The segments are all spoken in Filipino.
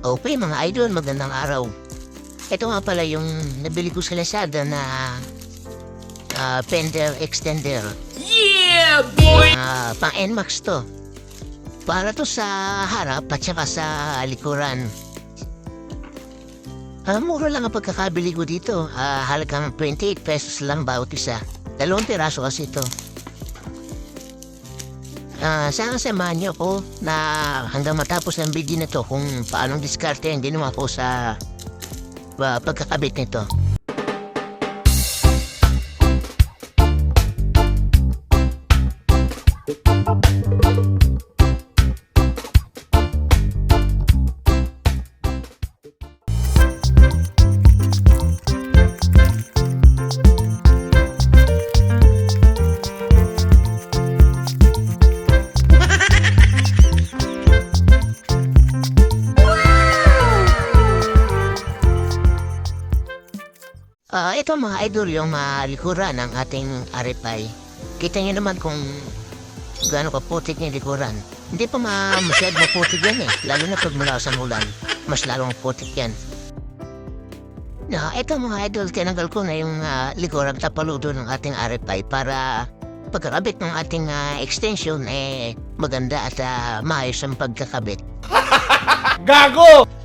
Okay mga idol, magandang araw. Ito nga pala yung nabili ko sa Lazada na ah, fender extender. Yeah, boy! Ah, pang NMAX to. Para to sa harap at saka sa likuran. Ah, mura lang ang pagkakabili ko dito. Ah, halagang 28 pesos lang bawat isa. Dalawang piraso kasi ito. Ah, sana samahan niyo ako na hanggang matapos ng video na to kung paanong diskarte ang ginawa ko sa ah, pagkakabit nito. Ito mga idol yung mga likuran ng ating RFI. Kita niyo naman kung gaano kaputik yung likuran. Hindi pa ma masyad maputik yan eh. Lalo na pag mula sa ulan. Mas lalong putik yan. Na, ito mga idol, tinanggal ko na yung uh, likurang tapaludo ng ating RFI para pagkakabit ng ating ah, extension eh maganda at ah, maayos ang pagkakabit. Gago!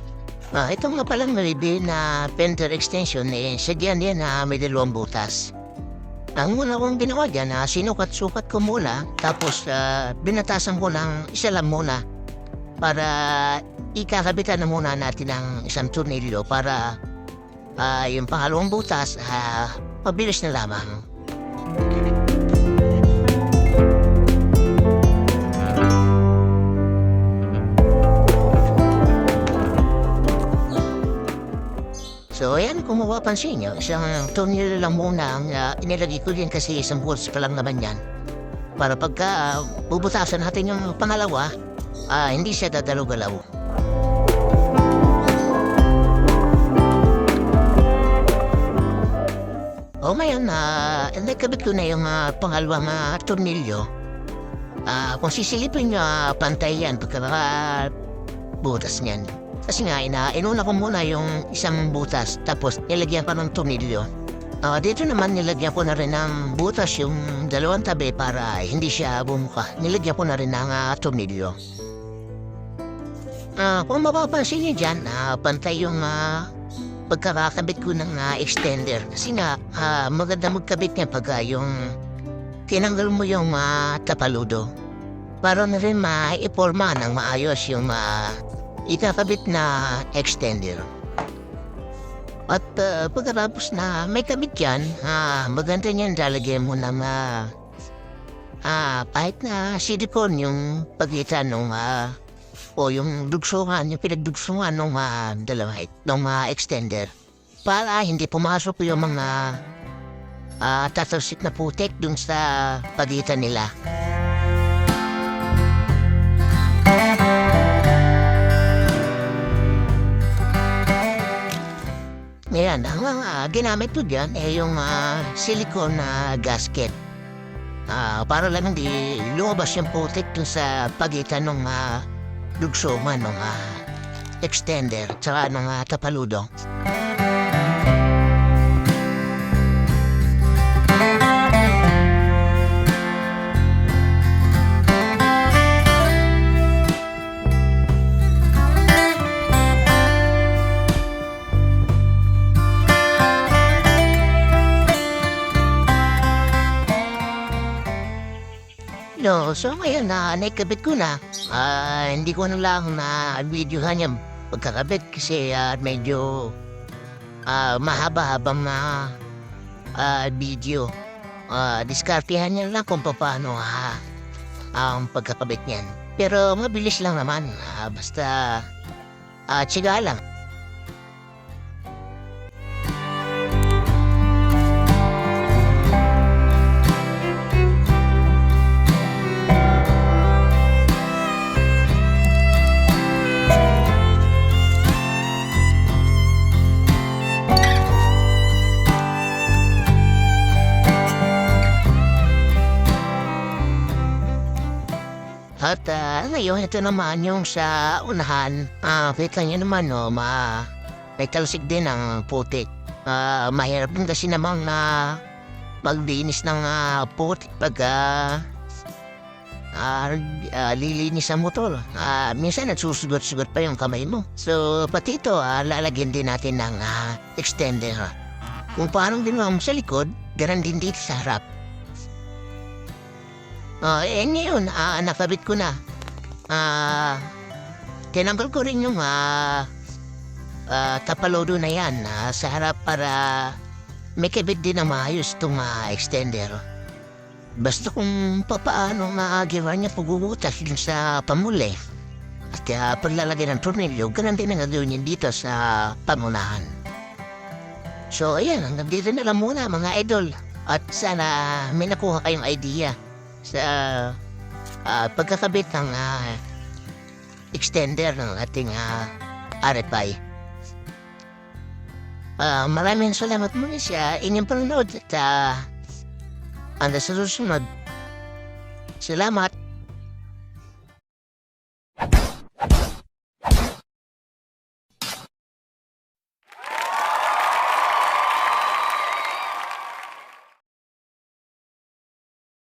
Ah, ito nga palang maybe na fender extension eh, sadyan yan na may dalawang butas. Ang una kong ginawa dyan na sinukat-sukat ko muna, tapos ah, binatasan ko ng isa lang muna para ikakabitan na muna natin ang isang tornilyo para ah, yung pangalawang butas, ah, mabilis na lamang. So ayan, kung mapapansin nyo, isang tornilyo lang muna ang ah, inilagay ko din kasi isang bolts pa lang naman yan. Para pagka ah, bubutasan natin yung pangalawa, ah, hindi siya dadalaw-galaw. O ngayon, na uh, nagkabit ko na yung ah, pangalawang ah, tornilyo. Ah, kung sisilipin nyo, ah, pantay yan pagka ah, butas niyan. Kasi nga, ina, inuna ko muna yung isang butas, tapos nilagyan pa ng tornilyo. Ah, dito naman nilagyan ko na rin ng butas yung dalawang tabi para hindi siya bumuka. Nilagyan ko na rin ng ah, tornilyo. Ah, kung mapapansin niyo dyan, ah, pantay yung ah, pagkakakabit ko ng ah, extender. Kasi nga, ah, maganda magkabit niya pag ah, yung tinanggal mo yung ah, tapaludo. Para na rin maiporma ng maayos yung ah, ikakabit na extender. At uh, pagkatapos na may kabit yan, ah, maganda niyan lalagyan mo ng ah, ah, kahit na silicone yung pagitan ng ah, o yung dugsungan, yung pinagdugsungan ng uh, dalawa, ng mga extender. Para hindi pumasok yung mga ah, tatalsik na putek dun sa pagitan nila. Ngayon, ang mga ginamit ko dyan ay yung ah, silicone na gasket. Ah, para lang hindi lumabas yung putik dun sa pagitan ng uh, dugsungan ng ah, extender tsaka ng ah, tapaludo. No, so ngayon na naikabit ko na, ah, hindi ko na lang na videohan yung pagkakabit kasi ah, medyo ah, mahaba-habang na ah, video. Ah, diskartehan niya lang kung paano ha, ang pagkakabit niyan. Pero mabilis lang naman, ah, basta ah, tsiga lang. At ah, ngayon, ito naman yung sa unahan. Ah, kita niyo naman, no, ma... May talsik din ang putik. Ah, mahirap din kasi namang na maglinis ng ah, putik pag ah, ah, ah, lilinis ang motor. Ah, minsan nagsusugot-sugot pa yung kamay mo. So, pati ito, ah, lalagyan din natin ng ah, extender. Kung paano din mo sa likod, ganun din dito sa harap. Ah, eh ngayon, ah, nakabit ko na. Ah, tinanggal ko rin yung ah, ah, tapalodo na yan ah, sa harap para may kabit din na maayos itong ah, extender. Basta kung papaano maagiwan niya pagubutas yun sa pamuli. At uh, paglalagay ng tornilyo, ganun din ang gagawin niya dito sa pamunahan. So ayan, hanggang dito na lang muna mga idol. At sana may nakuha kayong idea sa ah, pagkakabit ng ah, extender ng ating ah, RFI. Ah, maraming salamat muna sa inyong panonood at hanggang sa susunod. Salamat!